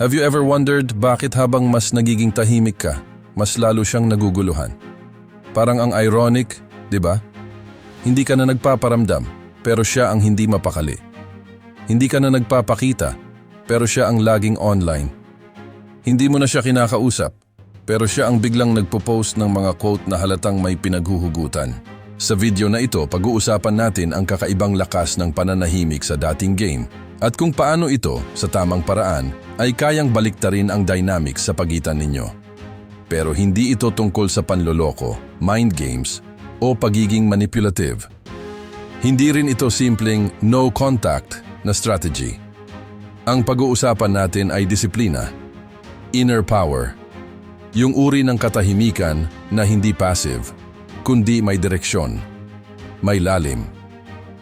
Have you ever wondered bakit habang mas nagiging tahimik ka, mas lalo siyang naguguluhan? Parang ang ironic, di ba? Hindi ka na nagpaparamdam, pero siya ang hindi mapakali. Hindi ka na nagpapakita, pero siya ang laging online. Hindi mo na siya kinakausap, pero siya ang biglang nagpo-post ng mga quote na halatang may pinaghuhugutan. Sa video na ito, pag-uusapan natin ang kakaibang lakas ng pananahimik sa dating game at kung paano ito, sa tamang paraan, ay kayang baliktarin ang dynamics sa pagitan ninyo. Pero hindi ito tungkol sa panloloko, mind games, o pagiging manipulative. Hindi rin ito simpleng no contact na strategy. Ang pag-uusapan natin ay disiplina, inner power, yung uri ng katahimikan na hindi passive, kundi may direksyon, may lalim,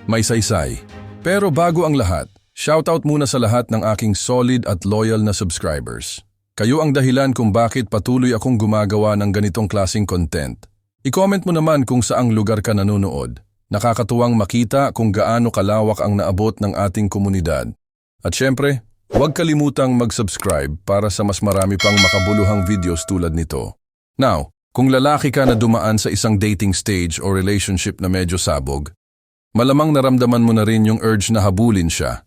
may saysay. Pero bago ang lahat, shoutout muna sa lahat ng aking solid at loyal na subscribers. Kayo ang dahilan kung bakit patuloy akong gumagawa ng ganitong klasing content. I-comment mo naman kung saang lugar ka nanonood. Nakakatuwang makita kung gaano kalawak ang naabot ng ating komunidad. At syempre, huwag kalimutang mag-subscribe para sa mas marami pang makabuluhang videos tulad nito. Now, kung lalaki ka na dumaan sa isang dating stage o relationship na medyo sabog, malamang naramdaman mo na rin yung urge na habulin siya.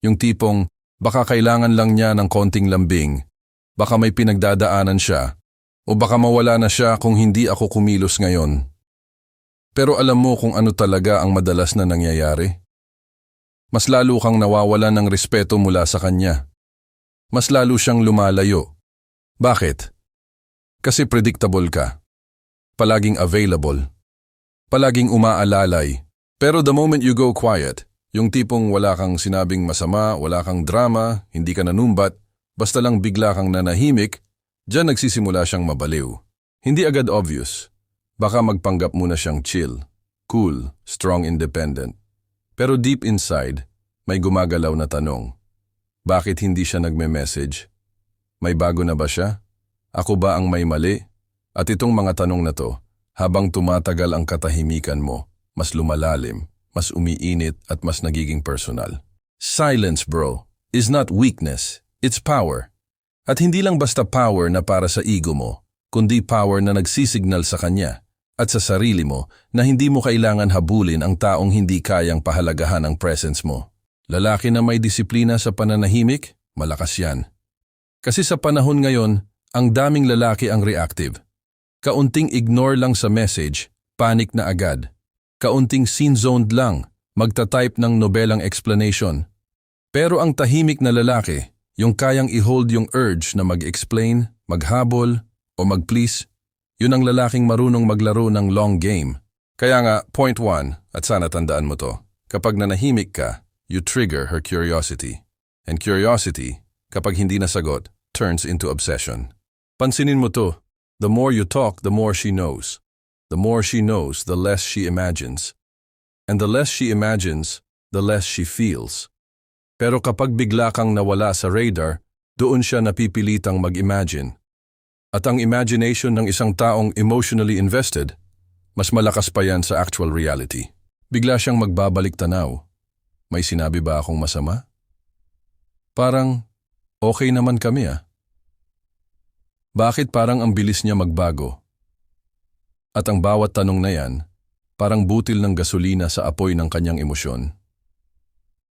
Yung tipong, baka kailangan lang niya ng konting lambing, baka may pinagdadaanan siya, o baka mawala na siya kung hindi ako kumilos ngayon. Pero alam mo kung ano talaga ang madalas na nangyayari? Mas lalo kang nawawala ng respeto mula sa kanya. Mas lalo siyang lumalayo. Bakit? Kasi predictable ka. Palaging available. Palaging umaalalay. Pero the moment you go quiet, yung tipong wala kang sinabing masama, wala kang drama, hindi ka nanumbat, basta lang bigla kang nanahimik, dyan nagsisimula siyang mabaliw. Hindi agad obvious. Baka magpanggap muna siyang chill, cool, strong independent. Pero deep inside, may gumagalaw na tanong. Bakit hindi siya nagme-message? May bago na ba siya? Ako ba ang may mali? At itong mga tanong na to, habang tumatagal ang katahimikan mo, mas lumalalim, mas umiinit at mas nagiging personal. Silence, bro, is not weakness, it's power. At hindi lang basta power na para sa ego mo, kundi power na nagsisignal sa kanya at sa sarili mo na hindi mo kailangan habulin ang taong hindi kayang pahalagahan ang presence mo. Lalaki na may disiplina sa pananahimik, malakas yan. Kasi sa panahon ngayon, ang daming lalaki ang reactive. Kaunting ignore lang sa message, panic na agad. Kaunting scene-zoned lang, magta-type ng nobelang explanation. Pero ang tahimik na lalaki, yung kayang i-hold yung urge na mag-explain, maghabol, o mag-please, yun ang lalaking marunong maglaro ng long game. Kaya nga, point one, at sana tandaan mo to, kapag nanahimik ka, you trigger her curiosity. And curiosity, kapag hindi nasagot, turns into obsession. Pansinin mo to, the more you talk, the more she knows. The more she knows, the less she imagines. And the less she imagines, the less she feels. Pero kapag bigla kang nawala sa radar, doon siya napipilitang mag-imagine. At ang imagination ng isang taong emotionally invested, mas malakas pa yan sa actual reality. Bigla siyang magbabalik tanaw. May sinabi ba akong masama? Parang, okay naman kami ah. Bakit parang ang bilis niya magbago? At ang bawat tanong na yan, parang butil ng gasolina sa apoy ng kanyang emosyon.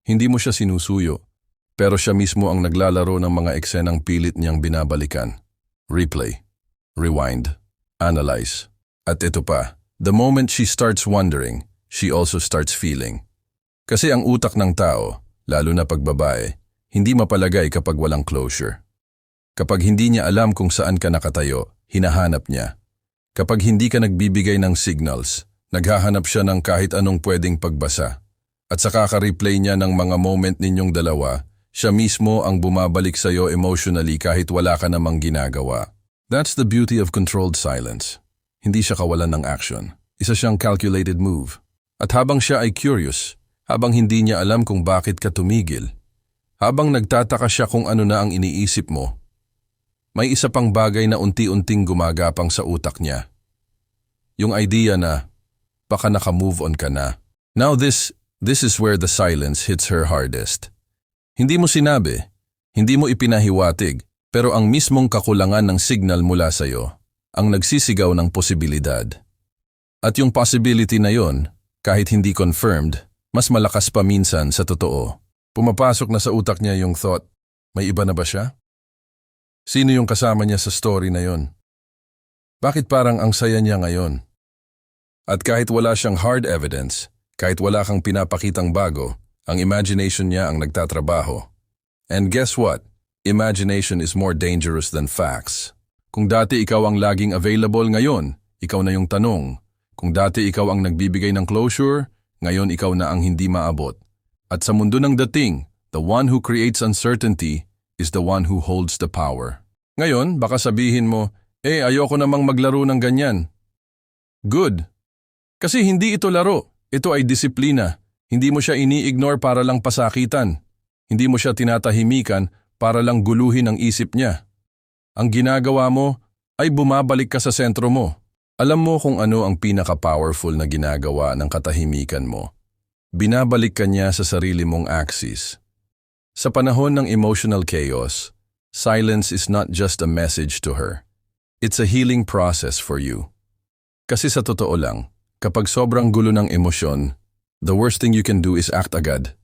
Hindi mo siya sinusuyo, pero siya mismo ang naglalaro ng mga eksenang pilit niyang binabalikan. Replay, rewind, analyze. At ito pa, the moment she starts wondering, she also starts feeling. Kasi ang utak ng tao, lalo na pag babae, hindi mapalagay kapag walang closure. Kapag hindi niya alam kung saan ka nakatayo, hinahanap niya. Kapag hindi ka nagbibigay ng signals, naghahanap siya ng kahit anong pwedeng pagbasa. At sa kaka-replay niya ng mga moment ninyong dalawa, siya mismo ang bumabalik sa iyo emotionally kahit wala ka namang ginagawa. That's the beauty of controlled silence. Hindi siya kawalan ng action. Isa siyang calculated move. At habang siya ay curious, habang hindi niya alam kung bakit ka tumigil, habang nagtataka siya kung ano na ang iniisip mo, may isa pang bagay na unti-unting gumagapang sa utak niya. Yung idea na, baka naka-move on ka na. Now this, this is where the silence hits her hardest. Hindi mo sinabi, Hindi mo ipinahiwatig, pero ang mismong kakulangan ng signal mula sa'yo ang nagsisigaw ng posibilidad. At yung possibility na yon, kahit hindi confirmed, mas malakas pa minsan sa totoo. Pumapasok na sa utak niya yung thought, may iba na ba siya? Sino yung kasama niya sa story na yon? Bakit parang ang saya niya ngayon? At kahit wala siyang hard evidence, kahit wala kang pinapakitang bago, ang imagination niya ang nagtatrabaho. And guess what? Imagination is more dangerous than facts. Kung dati ikaw ang laging available ngayon, ikaw na yung tanong. Kung dati ikaw ang nagbibigay ng closure, ngayon ikaw na ang hindi maabot. At sa mundo ng dating, the one who creates uncertainty is the one who holds the power. Ngayon, baka sabihin mo, eh ayoko namang maglaro ng ganyan. Good. Kasi hindi ito laro, ito ay disiplina. Hindi mo siya ini-ignore para lang pasakitan. Hindi mo siya tinatahimikan para lang guluhin ang isip niya. Ang ginagawa mo ay bumabalik ka sa sentro mo. Alam mo kung ano ang pinaka-powerful na ginagawa ng katahimikan mo. Binabalik ka niya sa sarili mong axis. Sa panahon ng emotional chaos, silence is not just a message to her. It's a healing process for you. Kasi sa totoo lang, kapag sobrang gulo ng emosyon, the worst thing you can do is act agad.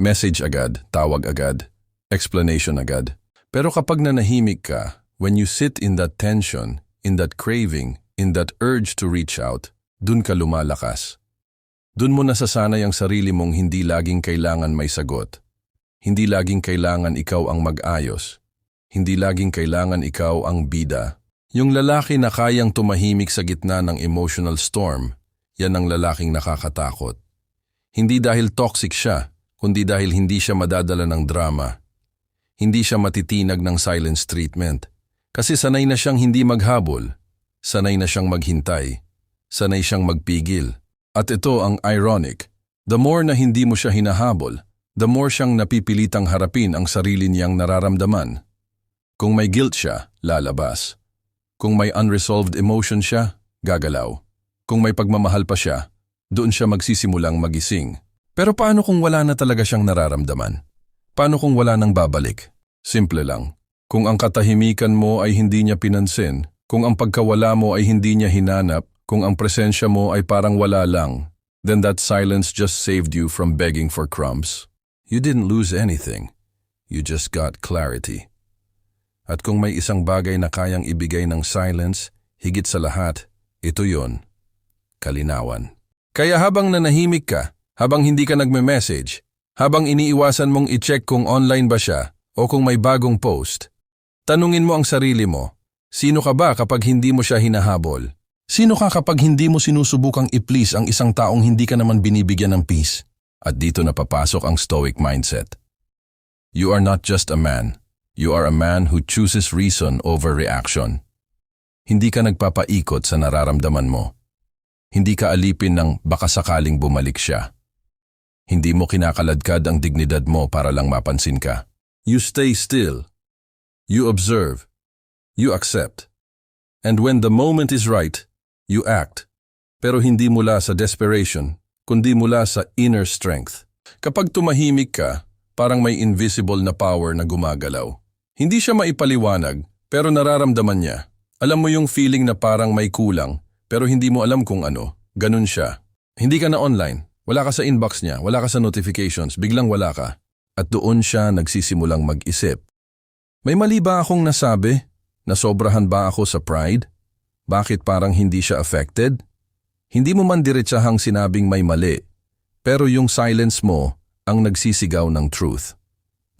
Message agad, tawag agad, explanation agad. Pero kapag nanahimik ka, when you sit in that tension, in that craving, in that urge to reach out, dun ka lumalakas. Dun mo nasasanay ang sarili mong hindi laging kailangan may sagot. Hindi laging kailangan ikaw ang mag-ayos. Hindi laging kailangan ikaw ang bida. Yung lalaki na kayang tumahimik sa gitna ng emotional storm, yan ang lalaking nakakatakot. Hindi dahil toxic siya, kundi dahil hindi siya madadala ng drama. Hindi siya matitinag ng silence treatment. Kasi sanay na siyang hindi maghabol. Sanay na siyang maghintay. Sanay siyang magpigil. At ito ang ironic. The more na hindi mo siya hinahabol, the more siyang napipilitang harapin ang sarili niyang nararamdaman. Kung may guilt siya, lalabas. Kung may unresolved emotion siya, gagalaw. Kung may pagmamahal pa siya, doon siya magsisimulang magising. Pero paano kung wala na talaga siyang nararamdaman? Paano kung wala nang babalik? Simple lang. Kung ang katahimikan mo ay hindi niya pinansin, kung ang pagkawala mo ay hindi niya hinanap, kung ang presensya mo ay parang wala lang, then that silence just saved you from begging for crumbs. You didn't lose anything. You just got clarity. At kung may isang bagay na kayang ibigay ng silence, higit sa lahat, ito yon, kalinawan. Kaya habang nanahimik ka, habang hindi ka nagme-message, habang iniiwasan mong i-check kung online ba siya o kung may bagong post, tanungin mo ang sarili mo, sino ka ba kapag hindi mo siya hinahabol? Sino ka kapag hindi mo sinusubukang i-please ang isang taong hindi ka naman binibigyan ng peace? At dito napapasok ang stoic mindset. You are not just a man. You are a man who chooses reason over reaction. Hindi ka nagpapaikot sa nararamdaman mo. Hindi ka alipin ng baka sakaling bumalik siya. Hindi mo kinakaladkad ang dignidad mo para lang mapansin ka. You stay still. You observe. You accept. And when the moment is right, you act. Pero hindi mula sa desperation, kundi mula sa inner strength. Kapag tumahimik ka, parang may invisible na power na gumagalaw. Hindi siya maipaliwanag, pero nararamdaman niya. Alam mo yung feeling na parang may kulang, pero hindi mo alam kung ano. Ganun siya. Hindi ka na online. Wala ka sa inbox niya, wala ka sa notifications, biglang wala ka. At doon siya nagsisimulang mag-isip. May mali ba akong nasabi? Nasobrahan ba ako sa pride? Bakit parang hindi siya affected? Hindi mo man diretsahang sinabing may mali, pero yung silence mo ang nagsisigaw ng truth.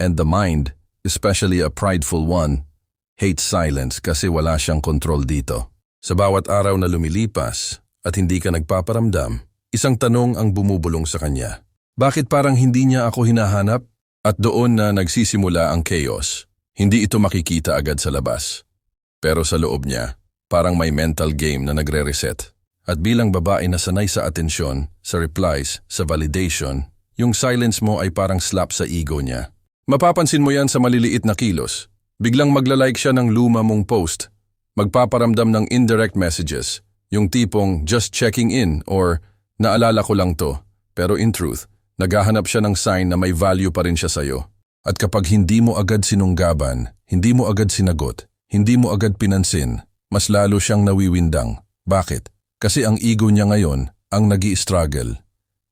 And the mind, especially a prideful one, hates silence kasi wala siyang kontrol dito. Sa bawat araw na lumilipas at hindi ka nagpaparamdam, isang tanong ang bumubulong sa kanya. Bakit parang hindi niya ako hinahanap? At doon na nagsisimula ang chaos. Hindi ito makikita agad sa labas. Pero sa loob niya, parang may mental game na nagre-reset. At bilang babae na sanay sa atensyon, sa replies, sa validation, yung silence mo ay parang slap sa ego niya. Mapapansin mo yan sa maliliit na kilos. Biglang maglalike siya ng luma mong post. Magpaparamdam ng indirect messages. Yung tipong just checking in or naalala ko lang to. Pero in truth, naghahanap siya ng sign na may value pa rin siya sa'yo. At kapag hindi mo agad sinunggaban, hindi mo agad sinagot, hindi mo agad pinansin, mas lalo siyang nawiwindang. Bakit? Kasi ang ego niya ngayon ang nag struggle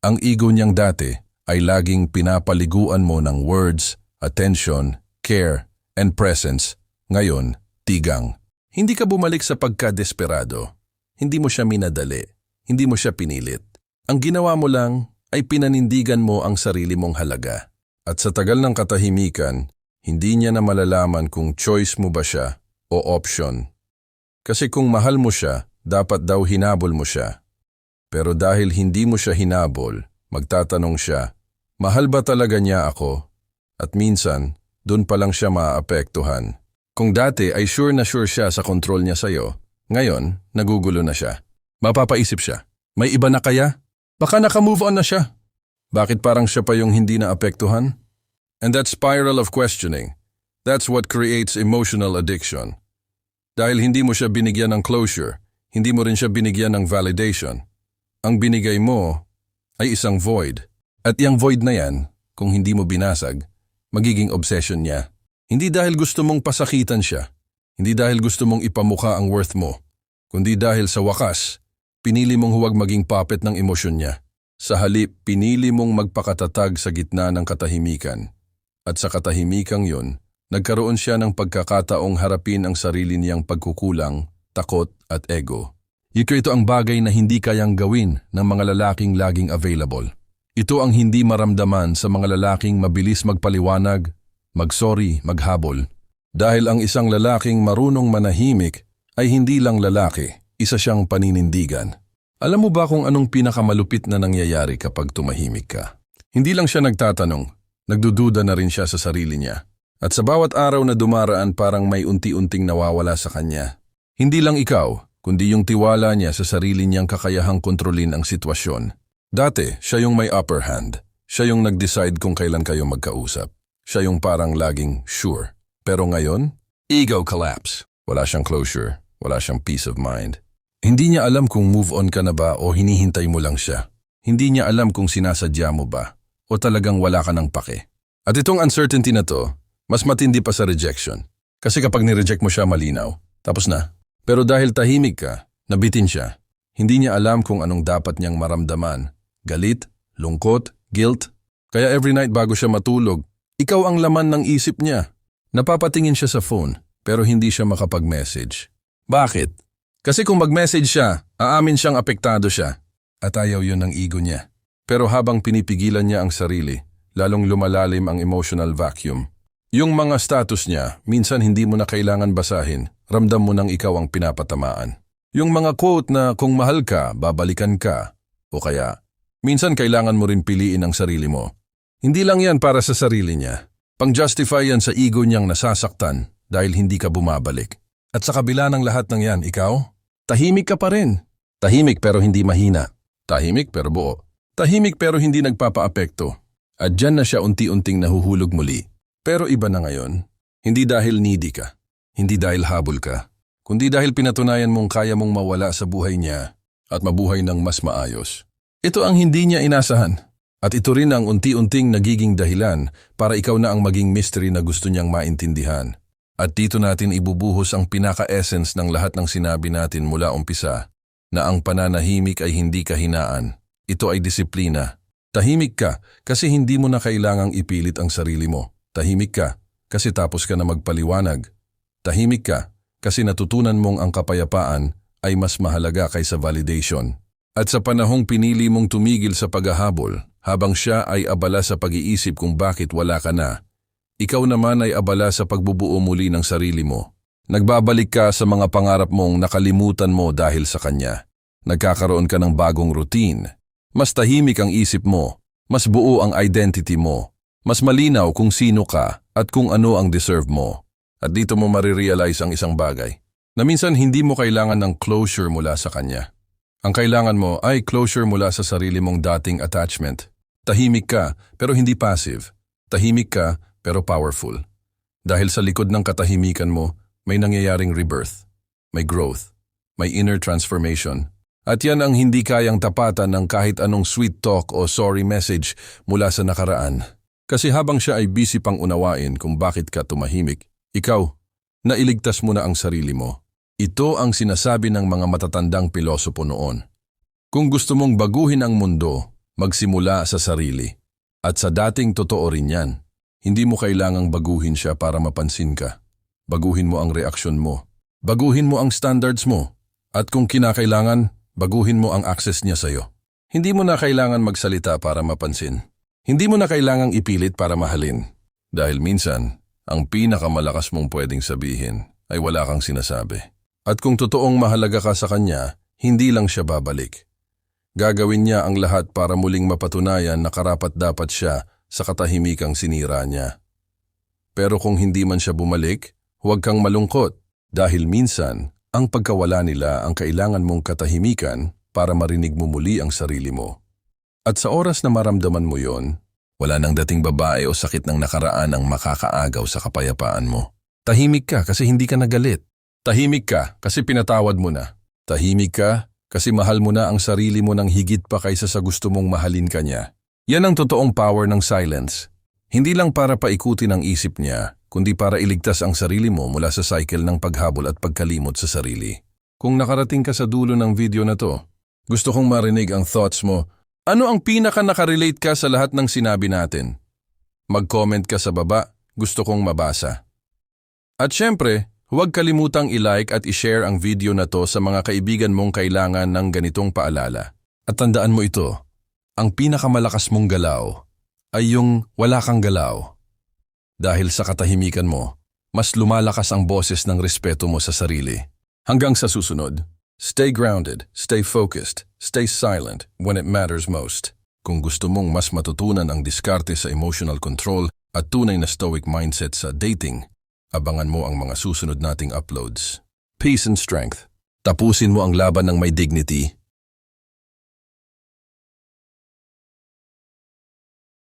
Ang ego niyang dati ay laging pinapaliguan mo ng words, attention, care, and presence. Ngayon, tigang. Hindi ka bumalik sa pagka-desperado. Hindi mo siya minadali. Hindi mo siya pinilit. Ang ginawa mo lang ay pinanindigan mo ang sarili mong halaga. At sa tagal ng katahimikan, hindi niya na malalaman kung choice mo ba siya o option. Kasi kung mahal mo siya, dapat daw hinabol mo siya. Pero dahil hindi mo siya hinabol, magtatanong siya, mahal ba talaga niya ako? At minsan, dun pa lang siya maaapektuhan. Kung dati ay sure na sure siya sa control niya sa'yo, ngayon, nagugulo na siya. Mapapaisip siya, may iba na kaya? Baka naka-move on na siya. Bakit parang siya pa yung hindi naapektuhan? And that spiral of questioning, that's what creates emotional addiction. Dahil hindi mo siya binigyan ng closure, hindi mo rin siya binigyan ng validation. Ang binigay mo ay isang void. At yung void na yan, kung hindi mo binasag, magiging obsession niya. Hindi dahil gusto mong pasakitan siya, hindi dahil gusto mong ipamukha ang worth mo, kundi dahil sa wakas, pinili mong huwag maging puppet ng emosyon niya. Sa halip, pinili mong magpakatatag sa gitna ng katahimikan. At sa katahimikang yun, nagkaroon siya ng pagkakataong harapin ang sarili niyang pagkukulang, takot at ego. Ito ito ang bagay na hindi kayang gawin ng mga lalaking laging available. Ito ang hindi maramdaman sa mga lalaking mabilis magpaliwanag, magsorry, maghabol. Dahil ang isang lalaking marunong manahimik ay hindi lang lalaki, isa siyang paninindigan. Alam mo ba kung anong pinakamalupit na nangyayari kapag tumahimik ka? Hindi lang siya nagtatanong, nagdududa na rin siya sa sarili niya. At sa bawat araw na dumaraan parang may unti-unting nawawala sa kanya. Hindi lang ikaw, kundi yung tiwala niya sa sarili niyang kakayahang kontrolin ang sitwasyon. Dati, siya yung may upper hand. Siya yung nag-decide kung kailan kayo magkausap. Siya yung parang laging sure. Pero ngayon, ego collapse. Wala siyang closure. Wala siyang peace of mind. Hindi niya alam kung move on ka na ba o hinihintay mo lang siya. Hindi niya alam kung sinasadya mo ba o talagang wala ka ng pake. At itong uncertainty na to, mas matindi pa sa rejection. Kasi kapag nireject mo siya malinaw, tapos na. Pero dahil tahimik ka, nabitin siya. Hindi niya alam kung anong dapat niyang maramdaman. Galit, lungkot, guilt. Kaya every night bago siya matulog, ikaw ang laman ng isip niya. Napapatingin siya sa phone, pero hindi siya makapag-message. Bakit? Kasi kung mag-message siya, aamin siyang apektado siya. At ayaw yun ng ego niya. Pero habang pinipigilan niya ang sarili, lalong lumalalim ang emotional vacuum. Yung mga status niya, minsan hindi mo na kailangan basahin, ramdam mo nang ikaw ang pinapatamaan. Yung mga quote na kung mahal ka, babalikan ka, o kaya, minsan kailangan mo rin piliin ang sarili mo. Hindi lang yan para sa sarili niya. Pang-justify yan sa ego niyang nasasaktan dahil hindi ka bumabalik. At sa kabila ng lahat ng yan, ikaw, tahimik ka pa rin. Tahimik pero hindi mahina. Tahimik pero buo. Tahimik pero hindi nagpapaapekto. At dyan na siya unti-unting nahuhulog muli. Pero iba na ngayon. Hindi dahil needy ka. Hindi dahil habol ka. Kundi dahil pinatunayan mong kaya mong mawala sa buhay niya at mabuhay ng mas maayos. Ito ang hindi niya inasahan. At ito rin ang unti-unting nagiging dahilan para ikaw na ang maging mystery na gusto niyang maintindihan. At dito natin ibubuhos ang pinaka-essence ng lahat ng sinabi natin mula umpisa, na ang pananahimik ay hindi kahinaan. Ito ay disiplina. Tahimik ka kasi hindi mo na kailangang ipilit ang sarili mo. Tahimik ka kasi tapos ka na magpaliwanag. Tahimik ka kasi natutunan mong ang kapayapaan ay mas mahalaga kaysa validation. At sa panahong pinili mong tumigil sa paghahabol, habang siya ay abala sa pag-iisip kung bakit wala ka na, ikaw naman ay abala sa pagbubuo muli ng sarili mo. Nagbabalik ka sa mga pangarap mong nakalimutan mo dahil sa kanya. Nagkakaroon ka ng bagong routine. Mas tahimik ang isip mo. Mas buo ang identity mo. Mas malinaw kung sino ka at kung ano ang deserve mo. At dito mo marirealize ang isang bagay. Na minsan hindi mo kailangan ng closure mula sa kanya. Ang kailangan mo ay closure mula sa sarili mong dating attachment. Tahimik ka pero hindi passive. Tahimik ka pero powerful. Dahil sa likod ng katahimikan mo, may nangyayaring rebirth, may growth, may inner transformation. At yan ang hindi kayang tapatan ng kahit anong sweet talk o sorry message mula sa nakaraan. Kasi habang siya ay busy pang unawain kung bakit ka tumahimik, ikaw, nailigtas mo na ang sarili mo. Ito ang sinasabi ng mga matatandang pilosopo noon. Kung gusto mong baguhin ang mundo, magsimula sa sarili. At sa dating totoo rin yan. Hindi mo kailangang baguhin siya para mapansin ka. Baguhin mo ang reaksyon mo. Baguhin mo ang standards mo. At kung kinakailangan, baguhin mo ang access niya sa'yo. Hindi mo na kailangan magsalita para mapansin. Hindi mo na kailangang ipilit para mahalin. Dahil minsan, ang pinakamalakas mong pwedeng sabihin ay wala kang sinasabi. At kung totoong mahalaga ka sa kanya, hindi lang siya babalik. Gagawin niya ang lahat para muling mapatunayan na karapat dapat siya sa katahimikang sinira niya. Pero kung hindi man siya bumalik, huwag kang malungkot dahil minsan ang pagkawala nila ang kailangan mong katahimikan para marinig mo muli ang sarili mo. At sa oras na maramdaman mo yon, wala nang dating babae o sakit ng nakaraan ang makakaagaw sa kapayapaan mo. Tahimik ka kasi hindi ka nagalit. Tahimik ka kasi pinatawad mo na. Tahimik ka kasi mahal mo na ang sarili mo ng higit pa kaysa sa gusto mong mahalin ka niya. Yan ang totoong power ng silence. Hindi lang para paikutin ang isip niya, kundi para iligtas ang sarili mo mula sa cycle ng paghabol at pagkalimot sa sarili. Kung nakarating ka sa dulo ng video na to, gusto kong marinig ang thoughts mo. Ano ang pinaka nakarelate ka sa lahat ng sinabi natin? Mag-comment ka sa baba, gusto kong mabasa. At syempre, huwag kalimutang i-like at i-share ang video na to sa mga kaibigan mong kailangan ng ganitong paalala. At tandaan mo ito, ang pinakamalakas mong galaw ay yung wala kang galaw. Dahil sa katahimikan mo, mas lumalakas ang boses ng respeto mo sa sarili. Hanggang sa susunod, stay grounded, stay focused, stay silent when it matters most. Kung gusto mong mas matutunan ang diskarte sa emotional control at tunay na stoic mindset sa dating, abangan mo ang mga susunod nating uploads. Peace and strength. Tapusin mo ang laban ng may dignity